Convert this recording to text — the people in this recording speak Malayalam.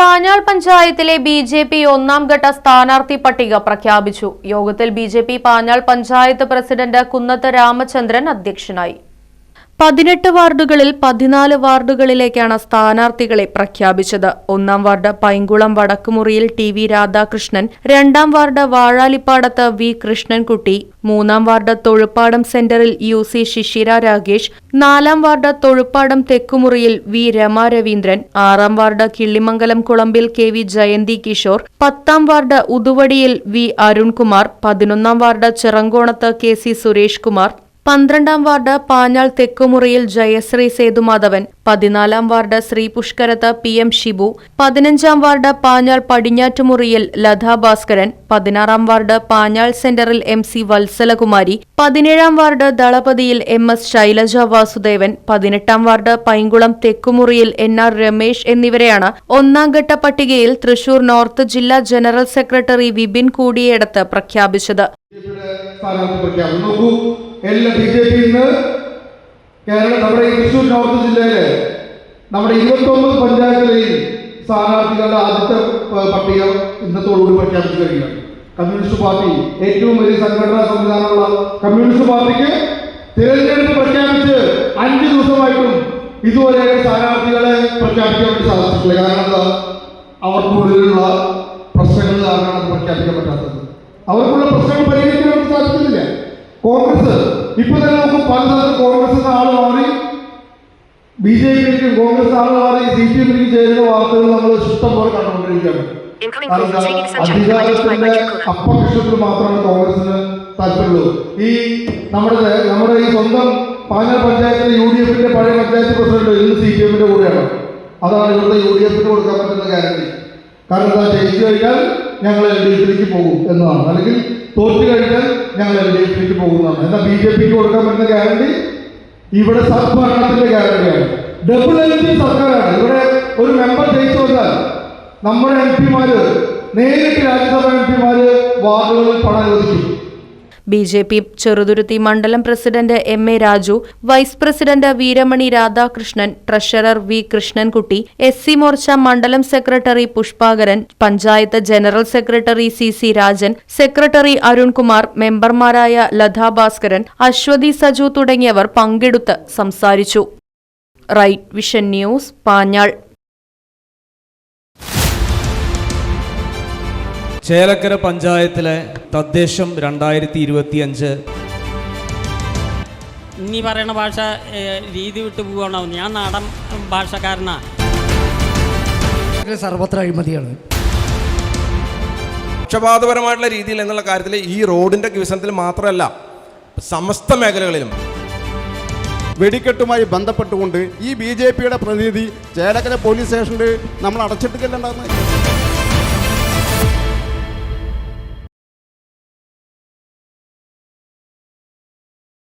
Panjal പഞ്ചായത്തിലെ ബി ജെ പി ഒന്നാം ഘട്ട സ്ഥാനാർത്ഥി പട്ടിക പ്രഖ്യാപിച്ചു. യോഗത്തിൽ B J P Panjal panchayat president Kunnath Ramachandran അധ്യക്ഷനായി. പതിനെട്ട് വാർഡുകളിൽ പതിനാല് വാർഡുകളിലേക്കാണ് സ്ഥാനാർത്ഥികളെ പ്രഖ്യാപിച്ചത്. ഒന്നാം വാർഡ് പൈങ്കുളം വടക്കുമുറിയിൽ ടി വി രാധാകൃഷ്ണൻ രണ്ടാം വാർഡ് വാഴാലിപ്പാടത്ത് വി കൃഷ്ണൻകുട്ടി മൂന്നാം വാർഡ് തൊഴുപ്പാടം സെന്ററിൽ യു സി ശിശിര രാകേഷ് നാലാം വാർഡ് തൊഴുപ്പാടം തെക്കുമുറിയിൽ വി രമ രവീന്ദ്രൻ ആറാം വാർഡ് കിള്ളിമംഗലം കുളമ്പിൽ കെ വി ജയന്തി കിഷോർ പത്താം വാർഡ് ഉതുവടിയിൽ വി അരുൺകുമാർ പതിനൊന്നാം വാർഡ് ചിറങ്കോണത്ത് കെ സി സുരേഷ് കുമാർ പന്ത്രണ്ടാം വാർഡ് പാഞ്ഞാൾ തെക്കുമുറിയിൽ ജയശ്രീ സേതുമാധവൻ പതിനാലാം ward Sree Pushkarath P M Shibu പതിനഞ്ചാം വാർഡ് പാഞ്ഞാൾ പടിഞ്ഞാറ്റുമുറിയിൽ ലതാ ഭാസ്കരൻ പതിനാറാം വാർഡ് പാഞ്ഞാൾ സെന്ററിൽ എം സി വത്സലകുമാരി പതിനേഴാം വാർഡ് ദളപതിയിൽ എം എസ് ശൈലജ വാസുദേവൻ പതിനെട്ടാം വാർഡ് പൈങ്കുളം തെക്കുമുറിയിൽ എൻ ആർ രമേശ് എന്നിവരെയാണ് ഒന്നാം ഘട്ട പട്ടികയിൽ തൃശൂർ നോർത്ത് ജില്ലാ ജനറൽ സെക്രട്ടറി വിപിൻ കൂടിയെടുത്ത് പ്രഖ്യാപിച്ചത്. എല്ലാ ബി ജെ പി ഇന്ന് കേരള നമ്മുടെ തൃശ്ശൂർ നോർത്ത് ജില്ലയിലെ നമ്മുടെ ഇരുപത്തൊമ്പത് പഞ്ചായത്തിലെയും സ്ഥാനാർത്ഥികളുടെ ആദ്യത്തെ പട്ടിക ഇന്നത്തോടുകൂടി പ്രഖ്യാപിച്ചു കഴിഞ്ഞു. കമ്മ്യൂണിസ്റ്റ് പാർട്ടി ഏറ്റവും വലിയ സംഘടനാ സംവിധാനമുള്ള കമ്മ്യൂണിസ്റ്റ് പാർട്ടിക്ക് തിരഞ്ഞെടുപ്പ് പ്രഖ്യാപിച്ച് അഞ്ച് ദിവസമായിട്ടും ഇതുവരെ സ്ഥാനാർത്ഥികളെ പ്രഖ്യാപിക്കാൻ വേണ്ടി സാധിച്ചിട്ടില്ല. കാരണം എന്താ? അവർക്കുള്ളിലുള്ള പ്രശ്നങ്ങൾ കാരണമാണ് പ്രഖ്യാപിക്കാൻ പറ്റാത്തത്. അവർക്കുള്ള പ്രശ്നങ്ങൾ പരിഹരിക്കാൻ സാധിക്കുന്നില്ല. കോൺഗ്രസ് ഇപ്പൊ തന്നെ നമുക്ക് പലതരം കോൺഗ്രസ് ആൾ മാറി ബി ജെ പിയിലേക്കും കോൺഗ്രസ് ആൾ മാറി സി പി എമ്മിലേക്ക് ചേരുന്ന വാർത്തകൾ നമ്മൾ ഇഷ്ടം പോലെ കണ്ടുകൊണ്ടിരിക്കുകയാണ്. അധികാരത്തിന്റെ microphone. മാത്രമാണ് കോൺഗ്രസിന് താല്പര്യമുള്ളത്. ഈ നമ്മുടെ നമ്മുടെ ഈ സ്വന്തം പാനൽ പഞ്ചായത്തിലെ യു ഡി എഫിന്റെ പഴയ പഞ്ചായത്ത് പ്രസിഡന്റ് ഇന്ന് സി പി എമ്മിന്റെ കൂടെയാണ്. അതാണ് ഇവിടുത്തെ യു ഡി എഫിന് കൊടുക്കാൻ പറ്റുന്ന ഗ്യാരണ്ടി കാരണം എന്താ ജയിച്ചു കഴിഞ്ഞാൽ ഞങ്ങൾ എൽ ഡി എഫിലേക്ക് പോകും എന്നതാണ്. അല്ലെങ്കിൽ തോറ്റു കഴിഞ്ഞാൽ ഞങ്ങൾ എൽ ഡി എഫിലേക്ക് പോകുന്നതാണ്. എന്നാൽ ബി ജെ പിക്ക് കൊടുക്കാൻ പറ്റുന്ന ഗ്യാരണ്ടി ഇവിടെ സദ്ഭരണത്തിന്റെ ഗ്യാരണ്ടിയാണ് ഡബിൾ എൽ പി സർക്കാരാണ്. ഇവിടെ ഒരു മെമ്പർ ജയിച്ചു വന്നാൽ നമ്മുടെ എം പിമാര് നേരിട്ട് രാജ്യസഭാ എം പിമാര് വാർഡുകളിൽ പണം അനുവദിക്കും. ബി ജെ പി ചെറുതുരുത്തി മണ്ഡലം president M A Raju vice president Veeramani Radhakrishnan treasurer V Krishnankutty S C Morcha മണ്ഡലം secretary Pushpakaran panchayat general secretary C C Rajan secretary Arunkumar മെമ്പർമാരായ ലതാ ഭാസ്കരൻ അശ്വതി സജു തുടങ്ങിയവർ പങ്കെടുത്ത് സംസാരിച്ചു. Right vision news Panjal. Chelakkara പഞ്ചായത്തിലെ തദ്ദേശം രണ്ടായിരത്തി ഇരുപത്തി അഞ്ച് നീ പറയണ ഭാഷ രീതി വിട്ടു പോകണോ ഞാൻ നാടൻ ഭാഷക്കാരനാ. സർവത്ര അഴിമതിയാണ്. പക്ഷപാതപരമായിട്ടുള്ള രീതിയിൽ എന്നുള്ള കാര്യത്തിൽ ഈ റോഡിന്റെ വികസനത്തിൽ മാത്രമല്ല സമസ്ത മേഖലകളിലും. വെടിക്കെട്ടുമായി ബന്ധപ്പെട്ടുകൊണ്ട് ഈ ബി ജെ പിയുടെ പ്രതിനിധി ചേലക്കര പോലീസ് സ്റ്റേഷനിൽ നമ്മൾ അടച്ചിട്ടില്ലണ്ടാകുന്നത്